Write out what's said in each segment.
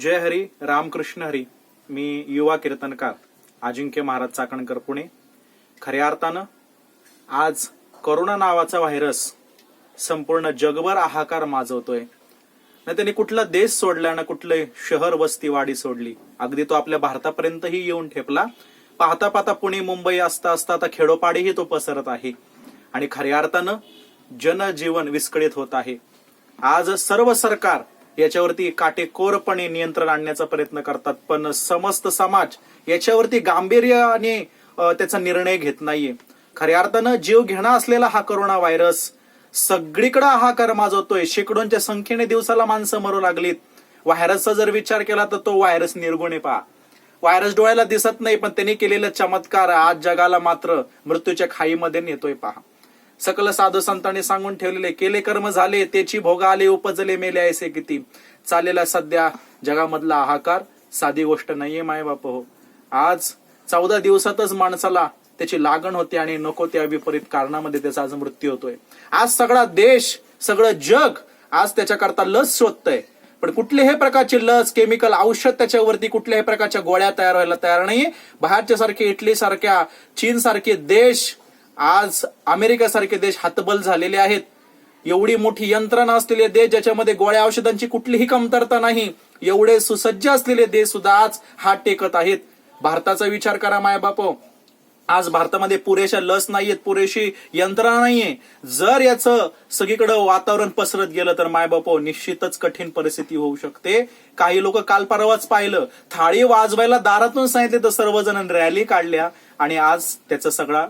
जय हरी रामकृष्ण हरी. मी युवा कीर्तनकार अजिंक्य महाराज चाकणकर पुणे. खऱ्या अर्थानं आज करोना नावाचा व्हायरस संपूर्ण जगभर हाहाकार माजवतोय. ना त्यांनी कुठला देश सोडला ना कुठले शहर वस्ती वाडी सोडली अगदी तो आपल्या भारतापर्यंतही येऊन ठेपला. पाहता पाहता पुणे मुंबई असता असता आता खेडोपाडीही तो पसरत आहे. आणि खऱ्या अर्थानं जनजीवन विस्कळीत होत आहे. आज सर्व सरकार याच्यावरती काटेकोरपणे नियंत्रण आणण्याचा प्रयत्न करतात. पण समस्त समाज याच्यावरती गांभीर्याने त्याचा निर्णय घेत नाहीये. खऱ्या अर्थानं जीव घेणा असलेला हा करोना व्हायरस सगळीकडे हाकार माजवतोय. शेकडोंच्या संख्येने दिवसाला माणसं मरू लागलीत. व्हायरसचा जर विचार केला तर तो व्हायरस निर्गुणे पहा. व्हायरस डोळ्याला दिसत नाही पण त्यांनी केलेला चमत्कार आज जगाला मात्र मृत्यूच्या खाईमध्ये नेतोय पहा. सकल साधू संतांनी सांगून ठेवलेले केले कर्म झाले त्याची भोग आले उपजले मेले ऐसे किती चाललेला सध्या जगामधला हाहाकार साधी गोष्ट नाहीये माय बाप हो. आज चौदा दिवसातच माणसाला त्याची लागण होते आणि नको त्या विपरीत कारणामध्ये त्याचा आज मृत्यू होतोय. आज सगळा देश सगळं जग आज त्याच्याकरता लस शोधतंय. पण कुठल्याही प्रकारची लस केमिकल औषध त्याच्यावरती कुठल्याही प्रकारच्या गोळ्या तयार व्हायला तयार नाही बाहेरच्या सारखे इटली सारख्या चीन सारखे देश आज अमेरिका सारखे देश हतबल झालेले आहेत. एवढी मोठी यंत्रणा असलेले देश ज्याच्यामध्ये गोळ्या औषधांची कुठलीही कमतरता नाही एवढे सुसज्ज असलेले देश सुद्धा आज हात टेकत आहेत. भारताचा विचार करा माया बापो आज भारतामध्ये पुरेशा लस नाहीयेत पुरेशी यंत्रणा नाहीये. जर याचं सगळीकडे वातावरण पसरत गेलं तर मायबापो निश्चितच कठीण परिस्थिती होऊ शकते. काही लोक काल परवाच पाहिलं थाळी वाजवायला दारातून सांगितले तर सर्वजण रॅली काढल्या आणि आज त्याचा सगळा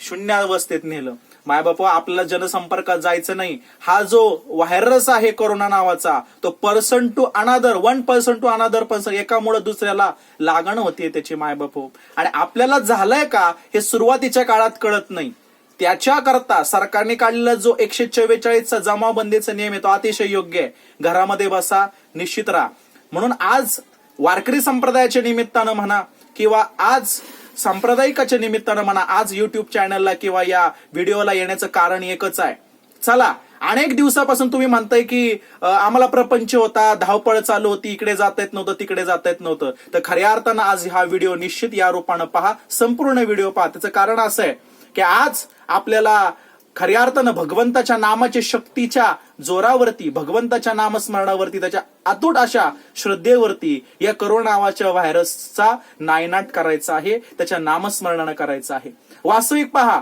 शून्य अवस्थेत नेलं. मायबापा आपल्याला जनसंपर्कात जायचं नाही. हा जो व्हायरस आहे कोरोना नावाचा तो person to another one person to another person एकामुळे दुसऱ्याला लागण होते त्याची मायबापू. आणि आपल्याला झालंय का हे सुरुवातीच्या काळात कळत नाही. त्याच्याकरता सरकारने काढलेला जो एकशे चव्वेचाळीसचा जमावबंदीचा नियम आहे तो अतिशय योग्य आहे. घरामध्ये बसा निश्चित राहा. म्हणून आज वारकरी संप्रदायाच्या निमित्तानं म्हणा किंवा आज सांप्रदायिकाच्या निमित्तानं म्हणा आज युट्यूब चॅनलला किंवा या व्हिडिओला येण्याचं कारण एकच आहे. चला अनेक दिवसापासून तुम्ही म्हणताय की आम्हाला प्रपंच होता धावपळ चालू होती इकडे जाता येत नव्हतं तिकडे जाता येत नव्हतं. तर खऱ्या अर्थानं आज हा व्हिडिओ निश्चित या रूपानं पहा संपूर्ण व्हिडिओ पहा. त्याचं कारण असं आहे की आज आपल्याला खऱ्या अर्थानं भगवंताच्या नामाच्या शक्तीच्या जोरावरती भगवंताच्या नामस्मरणावरती त्याच्या अतूट अशा श्रद्धेवरती या करोना नावाच्या व्हायरसचा नायनाट करायचा आहे त्याच्या नामस्मरणानं करायचं आहे. वास्तविक पहा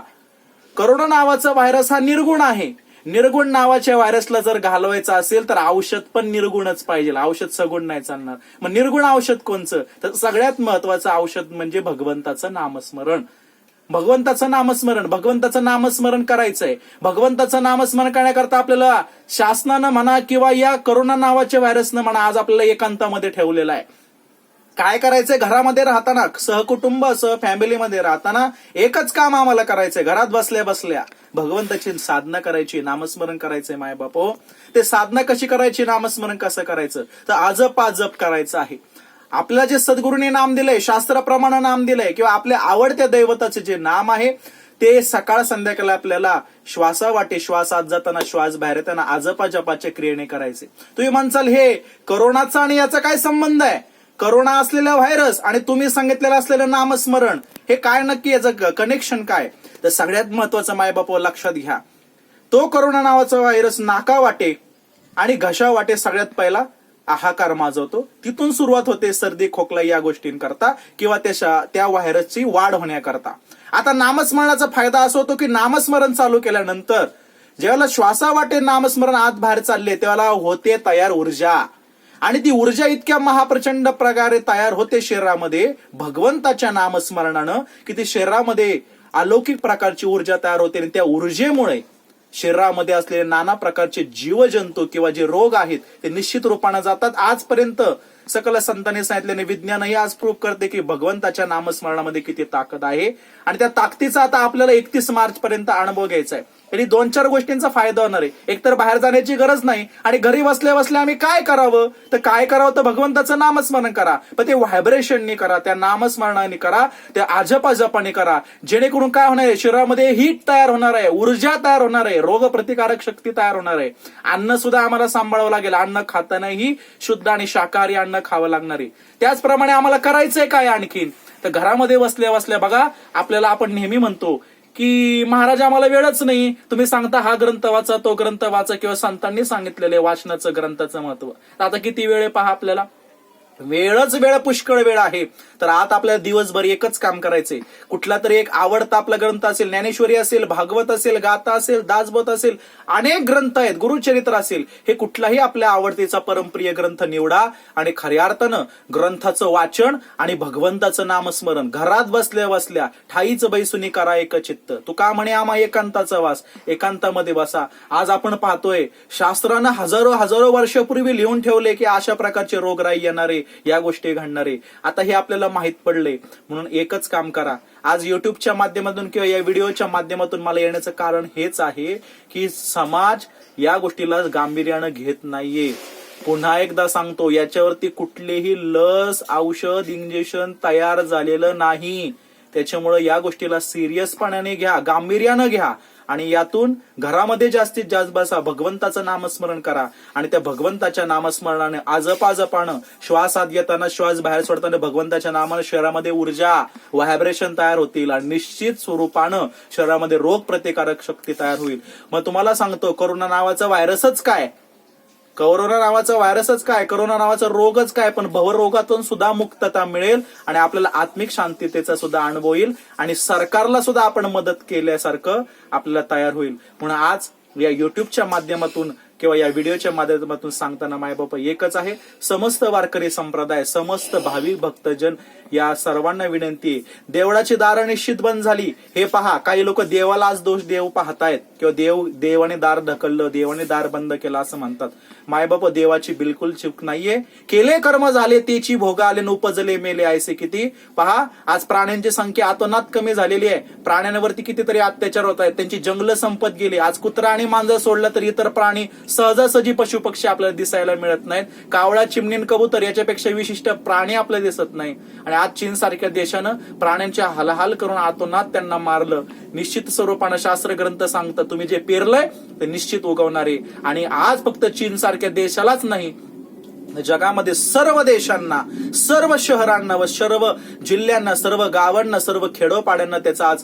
करोना नावाचा व्हायरस हा निर्गुण आहे. निर्गुण नावाच्या व्हायरसला जर घालवायचं असेल तर औषध पण निर्गुणच पाहिजे. औषध सगुण नाही चालणार. मग निर्गुण औषध कोणचं? तर सगळ्यात महत्वाचं औषध म्हणजे भगवंताचं नामस्मरण. भगवंताचं नामस्मरण भगवंताचं नामस्मरण करायचंय. भगवंताचं नामस्मरण करण्याकरता आपल्याला शासनानं म्हणा किंवा या करोना नावाच्या व्हायरसनं म्हणा आज आपल्याला एकांतामध्ये ठेवलेलं आहे. काय करायचंय? घरामध्ये राहताना सहकुटुंब सह फॅमिलीमध्ये राहताना एकच काम आम्हाला करायचंय. घरात बसल्या बसल्या भगवंताची साधना करायची नामस्मरण करायचंय माय बापो ते साधना कशी करायची नामस्मरण कसं करायचं? तर आजप आजप करायचं आहे. आपल्याला जे सद्गुरूंनी नाम दिलंय शास्त्राप्रमाणे नाम दिलंय किंवा आपल्या आवडत्या दैवताचे जे नाम आहे ते सकाळ संध्याकाळी आपल्याला श्वासा वाटे श्वास आत जाताना श्वास बाहेर येताना आजपा जपाच्या क्रियेने करायचे. तुम्ही म्हणसाल हे करोनाचा आणि याचा काय संबंध आहे? करोना असलेला व्हायरस आणि तुम्ही सांगितलेलं असलेलं नामस्मरण हे काय नक्की याचं कनेक्शन काय तर सगळ्यात महत्वाचं मायबाप लक्षात घ्या. तो करोना नावाचा व्हायरस नाका वाटे आणि घशा वाटे सगळ्यात पहिला आहाकार माजवतो. तिथून सुरुवात होते सर्दी खोकला या गोष्टींकरता किंवा त्या त्या व्हायरसची वाढ होण्याकरता. आता नामस्मरणाचा फायदा असा होतो की नामस्मरण चालू केल्यानंतर जेव्हा श्वासा वाटे नामस्मरण आत बाहेर चालले तेव्हा होते तयार ऊर्जा. आणि ती ऊर्जा इतक्या महाप्रचंड प्रकारे तयार होते शरीरामध्ये भगवंताच्या नामस्मरणानं की ती शरीरामध्ये अलौकिक प्रकारची ऊर्जा तयार होते आणि त्या ऊर्जेमुळे शरीरामध्ये असलेले नाना प्रकारचे जीवजंतू किंवा जे रोग आहेत ते निश्चित रूपाने जातात. आजपर्यंत सकल संतांनी सांगितल्याने विज्ञानही आज प्रूव्ह करते की भगवंताच्या नामस्मरणामध्ये किती ताकद आहे. आणि त्या ताकदीचा आता आपल्याला एकतीस मार्च पर्यंत अनुभव घ्यायचा आहे. आणि दोन चार गोष्टींचा फायदा होणार आहे. एकतर बाहेर जाण्याची गरज नाही आणि घरी बसल्या बसल्या आम्ही काय करावं? तर काय करावं तर भगवंताचं नामस्मरण करा. पण ते व्हायब्रेशननी करा त्या नामस्मरणाने करा त्या आजपाजपाने करा. जेणेकरून काय होणार आहे? शरीरामध्ये हीट तयार होणार आहे ऊर्जा तयार होणार आहे रोगप्रतिकारक शक्ती तयार होणार आहे. अन्न सुद्धा आम्हाला सांभाळावं लागेल. अन्न खातानाही शुद्ध आणि शाकाहारी अन्न खावं लागणार आहे. त्याचप्रमाणे आम्हाला करायचंय काय आणखीन? तर घरामध्ये बसल्या बसल्या बघा आपल्याला आपण नेहमी म्हणतो की महाराज आम्हाला वेळच नाही. तुम्ही सांगता हा ग्रंथ वाचा तो ग्रंथ वाचा किंवा संतांनी सांगितलेले वाचनाचं ग्रंथाचं महत्त्व. आता किती वेळ पहा आपल्याला? वेळच वेळ पुष्कळ वेळ आहे. तर आता आपल्याला दिवसभर एकच काम करायचंय. कुठला तरी एक आवडता आपला ग्रंथ असेल ज्ञानेश्वरी असेल भागवत असेल गाथा असेल दासबत असेल अनेक ग्रंथ आहेत गुरुचरित्र असेल हे कुठलाही आपल्या आवडतीचा परमप्रिय ग्रंथ निवडा आणि खऱ्या अर्थानं ग्रंथाचं वाचन आणि भगवंताचं नामस्मरण. घरात बसल्या बसल्या ठाईच बैसुनी करा एक चित्त. तू का म्हणे आम्हा एकांताचा वास. एकांतामध्ये बसा. आज आपण पाहतोय शास्त्रानं हजारो हजारो वर्षापूर्वी लिहून ठेवले की अशा प्रकारचे रोगराई येणारे या गोष्टी घडणारे. आता हे आपल्याला माहीत पडले. म्हणून एकच काम करा. आज युट्यूबच्या माध्यमातून किंवा या व्हिडिओच्या माध्यमातून मला येण्याचं कारण हेच आहे की समाज या गोष्टीला गांभीर्यानं घेत नाहीये. पुन्हा एकदा सांगतो याच्यावरती कुठलेही लस औषध इंजेक्शन तयार झालेलं नाही. त्याच्यामुळे या गोष्टीला सिरियसपणाने घ्या गांभीर्यानं घ्या. आणि यातून घरामध्ये जास्तीत जास्त बसा भगवंताचं नामस्मरण करा. आणि त्या भगवंताच्या नामस्मरणाने आजपाजपानं श्वास आत घेताना श्वास बाहेर सोडताना भगवंताच्या नामानं शरीरामध्ये ऊर्जा व्हायब्रेशन तयार होतील आणि निश्चित स्वरूपानं शरीरामध्ये रोग प्रतिकारक शक्ती तयार होईल. मग तुम्हाला सांगतो करोना नावाचा व्हायरसच काय? कोरोना नावाचा व्हायरसच काय? करोना नावाचा रोगच काय? पण भवरोगातून सुद्धा मुक्तता मिळेल आणि आपल्याला आत्मिक शांततेचा सुद्धा अनुभव येईल आणि सरकारला सुद्धा आपण मदत केल्यासारखं आपल्याला तयार होईल. म्हणून आज या युट्यूबच्या माध्यमातून किंवा या व्हिडिओच्या माध्यमातून सांगताना मायबाप एकच आहे. समस्त वारकरी संप्रदाय समस्त भाविक भक्तजन या सर्वांना विनंती आहे. देवळाची दारं निश्चित बंद झाली. हे पहा काही लोक देवाला आज दोष देव पाहतायत. किंवा देव देवाने दार ढकललं देवाने दार बंद केलं असं म्हणतात. मायबाप देवाची बिलकुल चूक नाहीये. केले कर्म झाले तेची भोग आले उपजले मेले ऐसे किती? पहा आज प्राण्यांची संख्या अतोनात कमी झालेली आहे. प्राण्यांवरती कितीतरी अत्याचार होत आहेत. त्यांची जंगल संपत गेली. आज कुत्रा आणि मांजर सोडलं तर इतर प्राणी सहजासहजी पशु पक्षी आपल्याला दिसायला मिळत नाहीत. कावळा चिमणीन कबूतर याच्यापेक्षा विशिष्ट प्राणी आपल्याला दिसत नाही. आणि आज चीन सारख्या देशानं प्राण्यांच्या हालहाल करून आतोनात त्यांना मारलं. निश्चित स्वरूपानं शास्त्र ग्रंथ सांगतं तुम्ही जे पेरलंय ते निश्चित उगवणारे. आणि आज फक्त चीन सारख्या देशालाच नाही जगामध्ये सर्व देशांना सर्व शहरांना व सर्व जिल्ह्यांना सर्व गावांना सर्व खेडोपाड्यांना त्याचा आज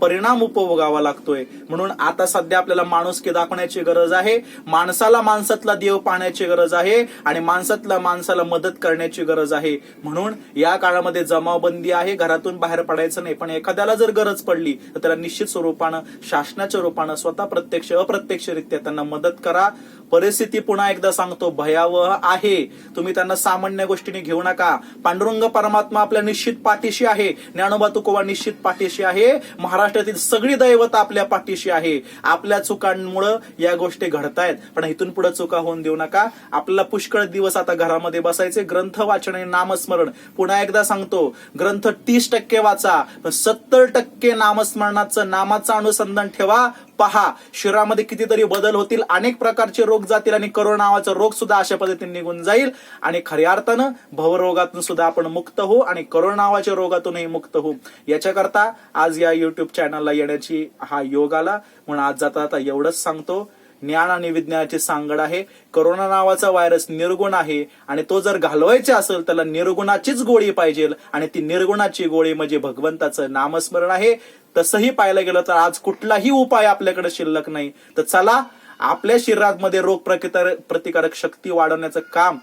परिणाम उपभोगावा लागतोय. म्हणून आता सध्या आपल्याला माणुसकी दाखवण्याची गरज आहे माणसाला माणसातला देव पाहण्याची गरज आहे आणि माणसातला माणसाला मदत करण्याची गरज आहे. म्हणून या काळामध्ये जमावबंदी आहे घरातून बाहेर पडायचं नाही. पण एखाद्याला जर गरज पडली तर त्याला निश्चित स्वरूपानं शासनाच्या रूपानं स्वतः प्रत्यक्ष अप्रत्यक्षरित्या त्यांना मदत करा. परिस्थिती पुन्हा एकदा सांगतो भयावह आहे. तुम्ही त्यांना सामान्य गोष्टीने घेऊ नका. पांडुरंग परमात्मा आपल्या निश्चित पाठीशी आहे. ज्ञानोबा तुकोबा निश्चित पाठीशी आहे. महाराष्ट्रातील सगळी दैवत आपल्या पाठीशी आहे. आपल्या चुकांमुळं या गोष्टी घडतायत. पण इथून पुढे चुका होऊन देऊ नका. आपल्याला पुष्कळ दिवस आता घरामध्ये बसायचे. ग्रंथ वाचन आणि नामस्मरण. पुन्हा एकदा सांगतो. ग्रंथ तीस टक्के वाचा. सत्तर टक्के नामस्मरणाचं नामाचं अनुसंधान ठेवा. पहा शरीरामध्ये कितीतरी बदल होतील अनेक प्रकारचे रोग जातील आणि करोना नावाचा रोग सुद्धा अशा पद्धतीने निघून जाईल. आणि खऱ्या अर्थानं भवरोगातून सुद्धा आपण मुक्त होऊ आणि करोना नावाच्या रोगातूनही मुक्त होऊ. याच्याकरता आज या युट्यूब चॅनलला येण्याची हा योग आला. म्हणून आज जाता आता एवढंच सांगतो. ज्ञान आणि विज्ञानाची सांगड आहे. करोना नावाचा व्हायरस निर्गुण आहे आणि तो जर घालवायचा असेल त्याला निर्गुणाचीच गोळी पाहिजे आणि ती निर्गुणाची गोळी म्हणजे भगवंताचं नामस्मरण आहे. तसंही पाहायला गेलं तर आज कुठलाही उपाय आपल्याकडे शिल्लक नाही. तर चला आपल्या शरीरामध्ये रोग प्रतिकारक शक्ती वाढवण्याचं काम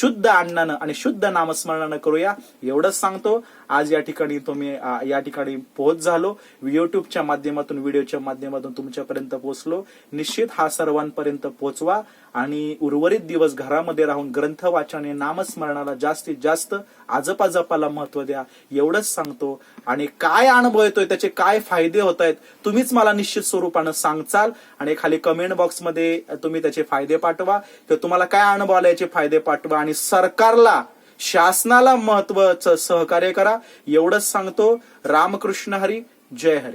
शुद्ध अन्नानं आणि शुद्ध नामस्मरणानं करूया. एवढंच सांगतो आज या ठिकाणी तुम्ही या ठिकाणी पोहोच झालो. युट्यूबच्या माध्यमातून व्हिडिओच्या माध्यमातून तुमच्यापर्यंत पोहोचलो. निश्चित हा सर्वांपर्यंत पोहोचवा. आणि उर्वरित दिवस घरामध्ये राहून ग्रंथ वाचन नामस्मरणाला जास्तीत जास्त आजपाजपाला महत्त्व द्या. एवढंच सांगतो. आणि काय अनुभव येतोय त्याचे काय फायदे होत आहेत तुम्हीच मला निश्चित स्वरूपानं सांगचाल. आणि खाली कमेंट बॉक्समध्ये तुम्ही त्याचे फायदे पाठवा. किंवा तुम्हाला काय अनुभव आला याचे फायदे पाठवा. आणि सरकारला शासनाला महत्वाचं सहकार्य करा. एवढंच सांगतो. रामकृष्ण हरी जय हरी.